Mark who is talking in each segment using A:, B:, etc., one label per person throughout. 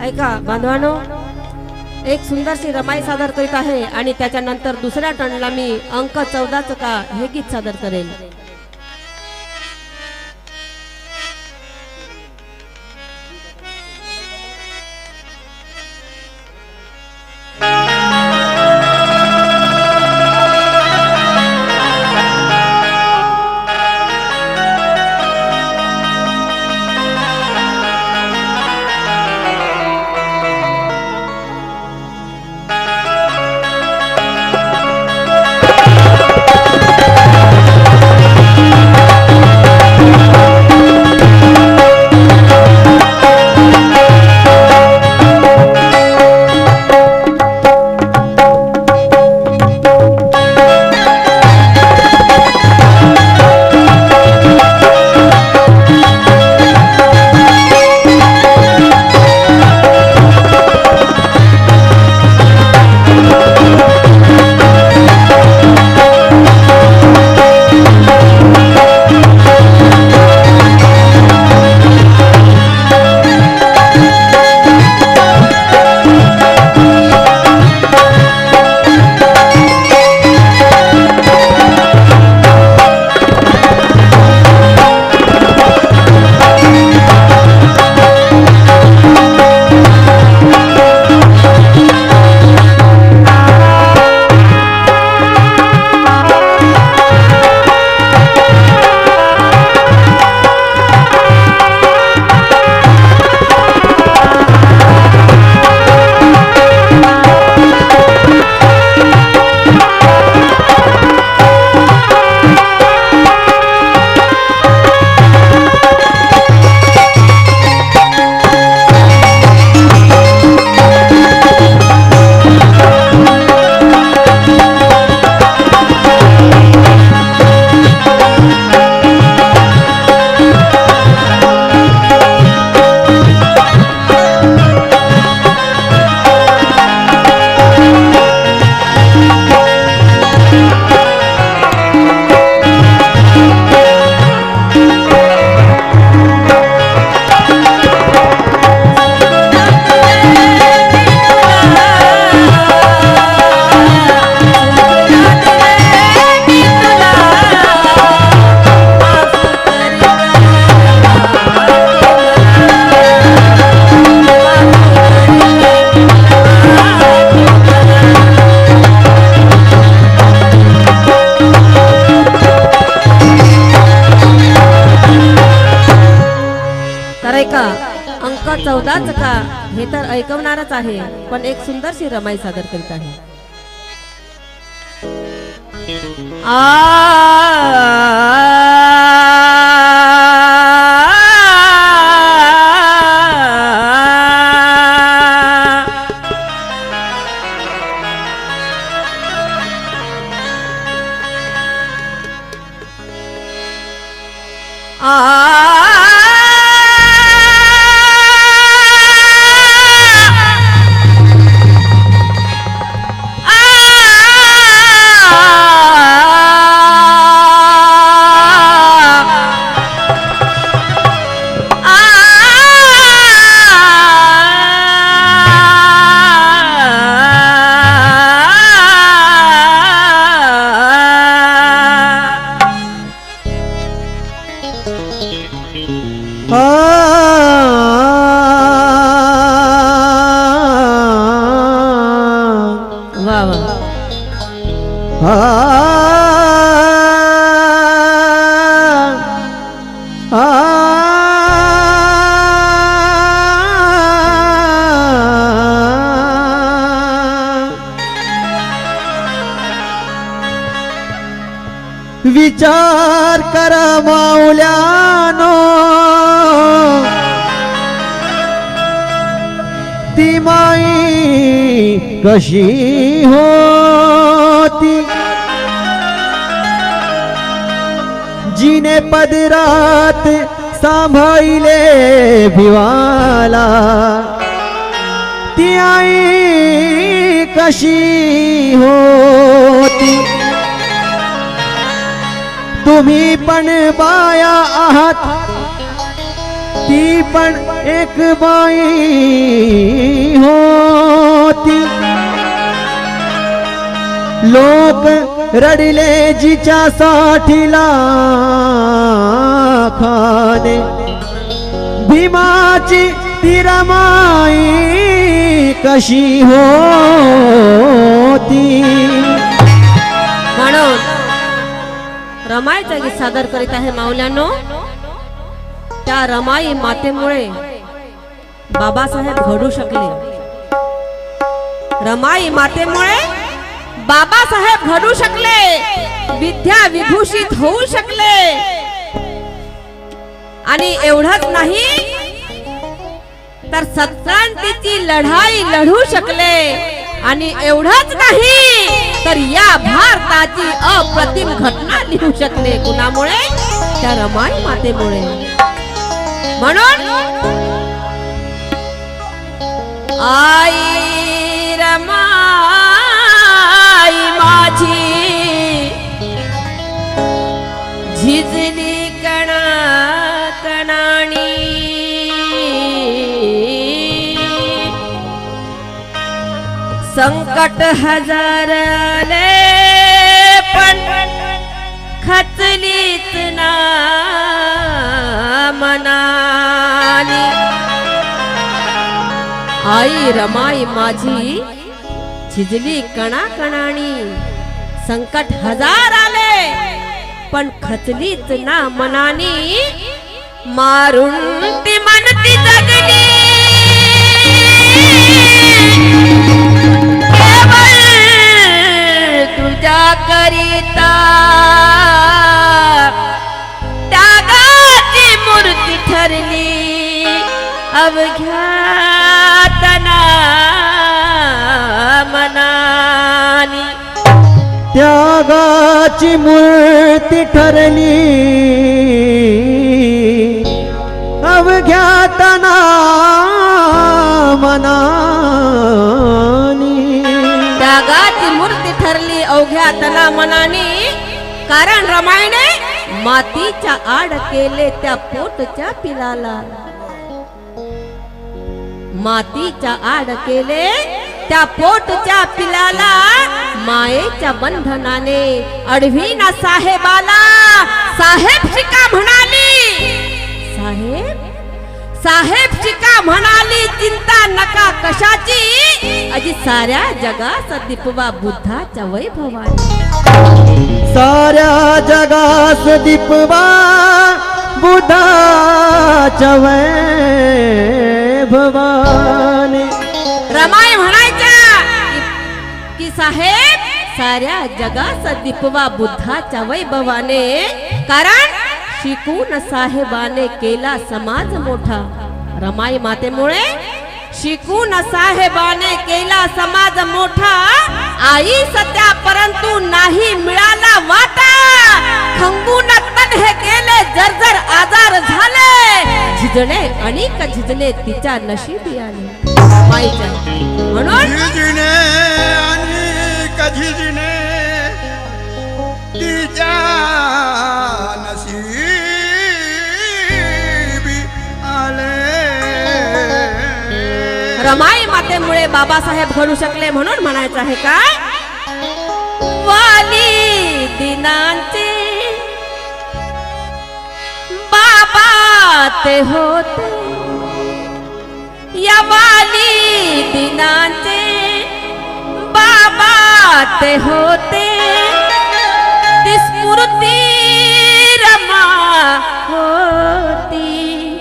A: ऐका बांधवानो एक सुंदरशी रमाई सादर करीत आहे आणि त्याच्यानंतर दुसऱ्या टणला मी अंक चौदाच का हे गीत सादर करेल चौदाच का? हे तर ऐकवणारच आहे पण एक सुंदरशी रमाई सादर करीत आहे. आ!
B: विचार करा माऊल्यानो. ती माई कशी होती? जिने पदरात सांभाळले भिवाला. ती आई कशी होती? तुम्ही पण बाया आहात. ती पण एक बाई होती. लोक रडले जिच्या साठीला खाने. भीमाची तिरमाई कशी होती?
A: म्हणून रमाई गीत सादर करीत आहे माऊल्यानो त्या रमाई मातेमुळे बाबासाहेब घडू शकले. रमाई मातेमुळे बाबासाहेब घडू शकले. विद्या विभूषित होऊ शकले. आणि एवढंच नाही तर सत्क्रांतीची लढाई लढू शकले. आणि एवढंच नाही तर या भारताची अप्रतिम घटना लिहू शकले कुणामुळे? त्या रमाई मातेमुळे. म्हणून आई रमाई माझी झिजली संकट हजार आले पण खचलीच ना मनाली. आई रमाई माझी झिजली कणाकणाणी संकट हजार आले पण खचलीच ना मनानी. मारून ती मनती जगली. करिता. त्यागाची मूर्ती ठरली. अवघ्यातना मनानी.
B: त्यागाची मूर्ती ठरली. अवघ्यातना
A: मना ठरली मनाने कारण रमायणे मातीच्या आड केले त्या पोटच्या पिलाला. मातीच्या आड केले त्या पोटच्या पिलाला मायेच्या बंधनाने. अडवीना साहेबाला साहेब शिका म्हणाली. साहेब साहेब शिका म्हणाली चिंता नका कशाची? अजी साऱ्या जगाचा दीपवा बुद्धाच्या वैभवाने.
B: साऱ्या जगास दीपवा बुधाच्या भवाने
A: रमाई म्हणायच्या की- की साहेब साऱ्या जगाचा दीपवा बुद्धाच्या वैभवाने. कारण शिकून साहेबाने केला समाज मोठा. रमाई मातेमुळे शिकून साहेबाने केला समाज मोठा. आई सत्या परंतु नाही मिळाला वाटा. खंगून तन हे केले जर्जर आजार झाले. झिजणे अनेक झिजणे तिच्या नशिबी आले. माईच्या म्हणून
C: झिजणे तिच्या
A: रमाई मातेमुळे बाबासाहेब घडू शकले म्हणून म्हणायचं आहे काय? वाली दिनांचे बाबा ते होते. या वाली दिनांचे बाबा ते होते. ती स्फूर्ती रमा होती.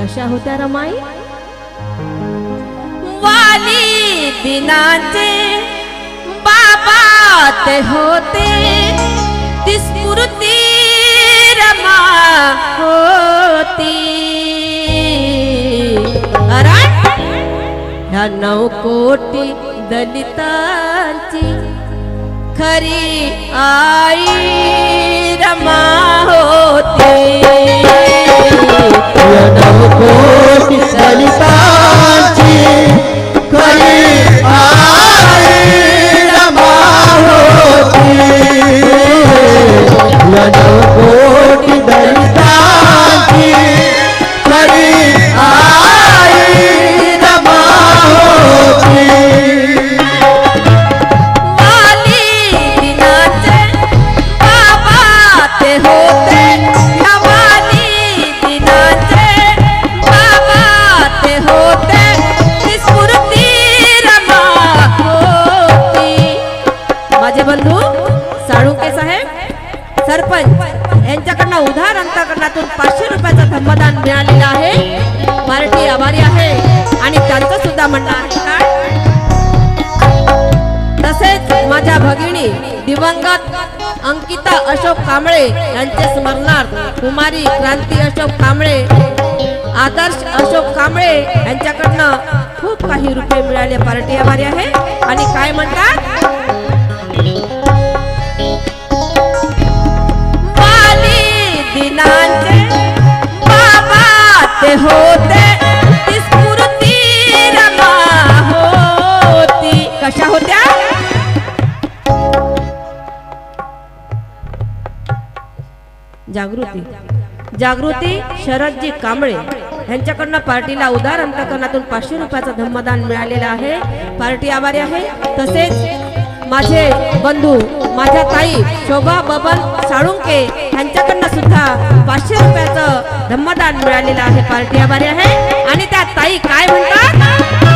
A: कशा होत्या रमाई? वाली बिनाचे बाबा ते होते ती स्फूर्ती रमा होती. ह्या नऊ कोटी दलितांची खरी आई यांच्याकडनं उधार अंतकरणातून पाचशे रुपयाचं धम्मदान मिळालेलं आहे. पार्टी आभारी आहे. आणि त्यांचं सुद्धा म्हणणं आहे तसेच माझ्या भगिनी दिवंगत अंकिता अशोक कांबळे यांचे स्मरणार्थ कुमारी क्रांती अशोक कांबळे आदर्श अशोक कांबळे यांच्याकडनं खूप काही रुपये मिळाले. पार्टी आभारी आहे. आणि काय म्हणतात? वाली बाबा ते होते ती स्फूर्ती रमा होती. कशा होत्या? जागृती. जागृती शरदजी कांबळे यांच्याकडनं पार्टीला उदार अंतकरणातून पाचशे रुपयाचं धम्मदान मिळालेलं आहे. पार्टी आभारी आहे. तसेच माझे बंधू माझ्या ताई शोभा बबन साळुंके यांच्याकडनं सुद्धा पाचशे रुपयाचं धम्मदान मिळालेलं आहे. पार्टी आभारी आहे. आणि त्या ताई काय म्हणतात?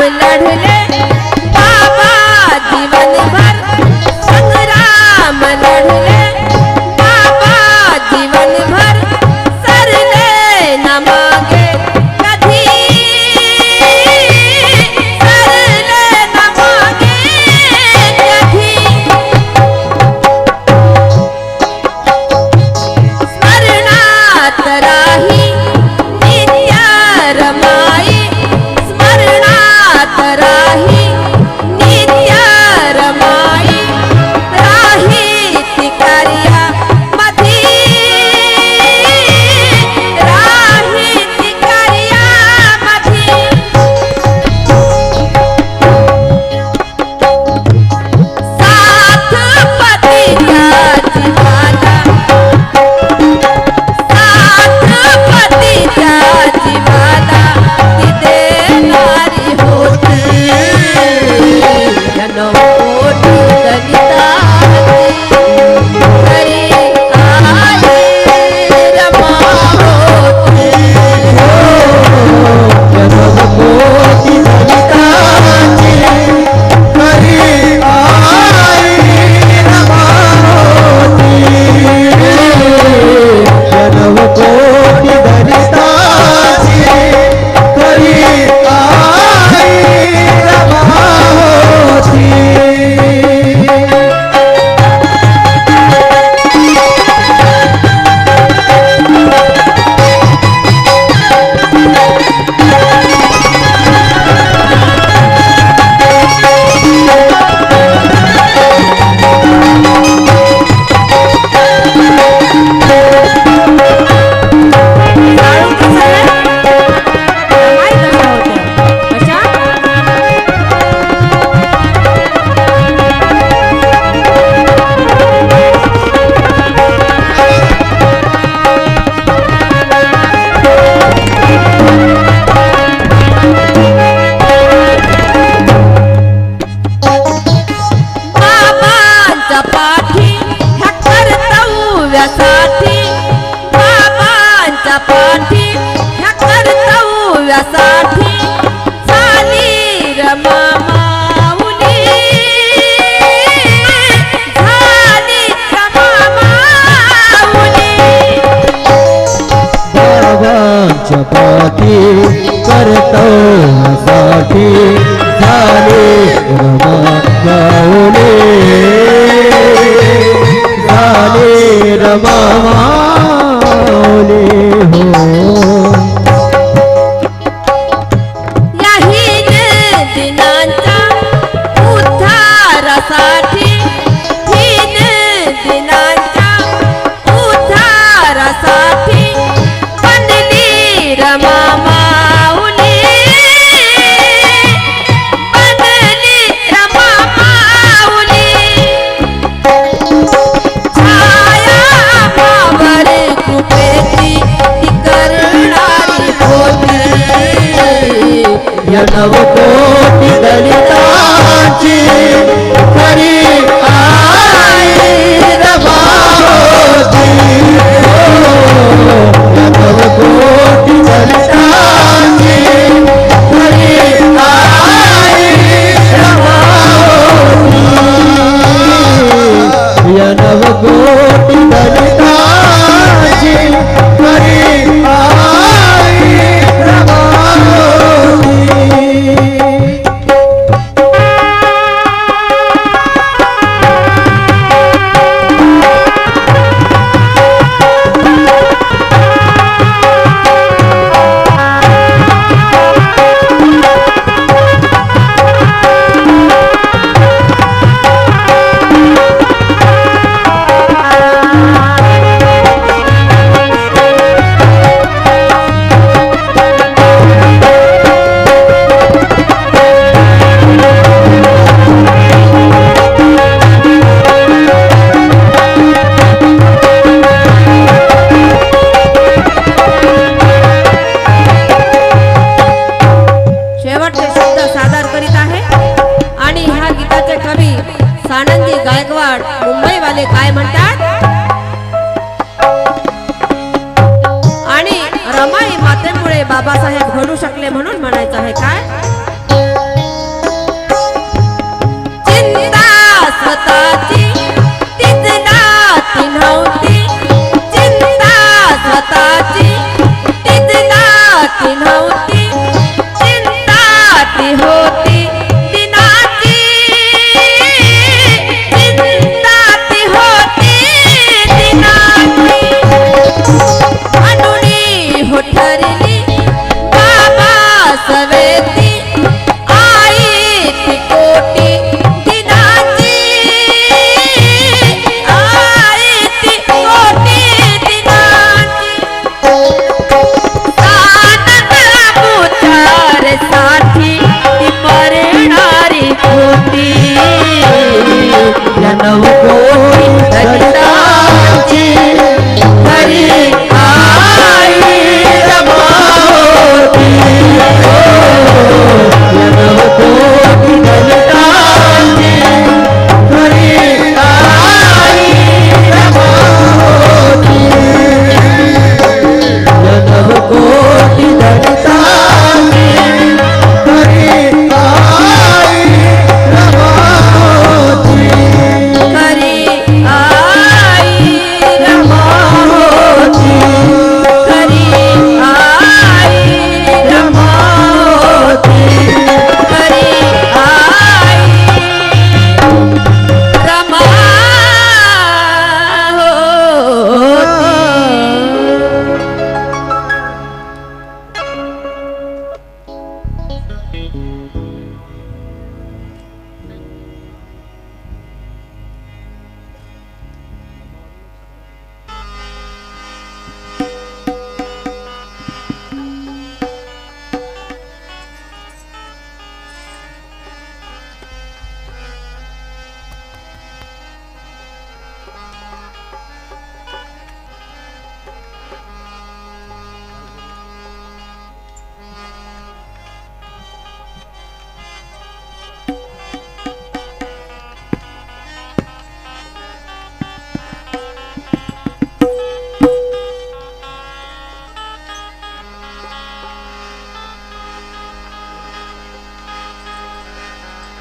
A: लड़ ले चपाती करतो साठी झाले रमा गावले झाले रमा मावले நான்